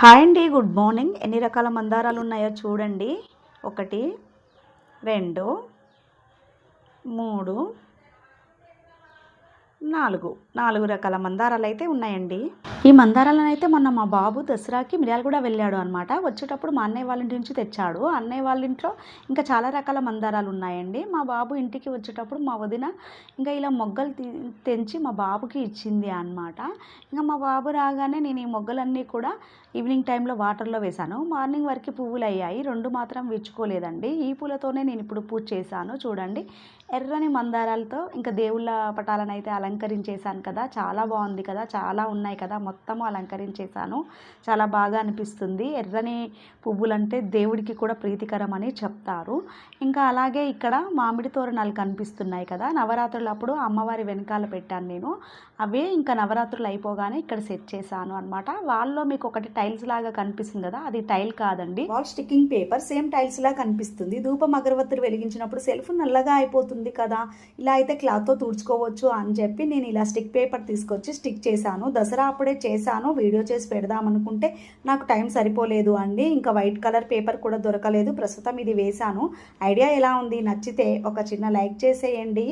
Hi అండి good morning. ఎన్ని రకాల మందారాలు ఉన్నాయో చూడండి. ఒకటి రెండు మూడు నాలుగు. నాలుగు రకాల మందారాలు అయితే ఉన్నాయండి. ఈ మందారాలను అయితే మొన్న మా బాబు దసరాకి మిర్యాలగూడ వెళ్ళాడు అనమాట వచ్చేటప్పుడు మా అన్నయ్య వాళ్ళ ఇంటి నుంచి తెచ్చాడు. అన్నయ్య వాళ్ళ ఇంట్లో ఇంకా చాలా రకాల మందారాలు ఉన్నాయండి మా బాబు ఇంటికి వచ్చేటప్పుడు మా వదిన ఇంకా ఇలా మొగ్గలు తెంచి మా బాబుకి ఇచ్చింది అన్నమాట. ఇంకా మా బాబు రాగానే నేను ఈ మొగ్గలన్నీ కూడా ఈవినింగ్ టైంలో వాటర్లో వేశాను. మార్నింగ్ వరకు పువ్వులు అయ్యాయి రెండు మాత్రం విచ్చుకోలేదండి. ఈ పూలతోనే నేను ఇప్పుడు పూజ చేశాను. చూడండి. ఎర్రని మందారాలతో ఇంకా దేవుళ్ళ పటాలను అయితే అలంకరించేశాను కదా చాలా బాగుంది కదా చాలా ఉన్నాయి కదా మొత్తము అలంకరించేశాను. చాలా బాగా అనిపిస్తుంది. ఎర్రని పువ్వులంటే దేవుడికి కూడా ప్రీతికరం అని చెప్తారు. ఇంకా అలాగే ఇక్కడ మామిడి తోరణాలు కనిపిస్తున్నాయి కదా నవరాత్రులు అప్పుడు అమ్మవారి వెనకాల పెట్టాను నేను. అవే ఇంకా నవరాత్రులు అయిపోగానే ఇక్కడ సెట్ చేశాను అనమాట వాళ్ళలో మీకు ఒకటి టైల్స్ లాగా కనిపిస్తుంది కదా అది టైల్ కాదండి. Wall sticking paper same tiles లా కనిపిస్తుంది. ధూపం అగరవత్తులు వెలిగించినప్పుడు సెల్ఫ్ నల్లగా అయిపోతుంది కదా ఇలా అయితే క్లాత్తో తుడుచుకోవచ్చు అని చెప్పి చెప్పి నేను ఇలా స్టిక్ పేపర్ తీసుకొచ్చి స్టిక్ చేశాను. దసరా అప్పుడే చేశాను. వీడియో చేసి పెడదాం అనుకుంటే నాకు టైం సరిపోలేదు అండి. ఇంకా వైట్ కలర్ పేపర్ కూడా దొరకలేదు. ప్రస్తుతం ఇది వేశాను. ఐడియా ఎలా ఉంది? నచ్చితే ఒక చిన్న లైక్ చేసేయండి.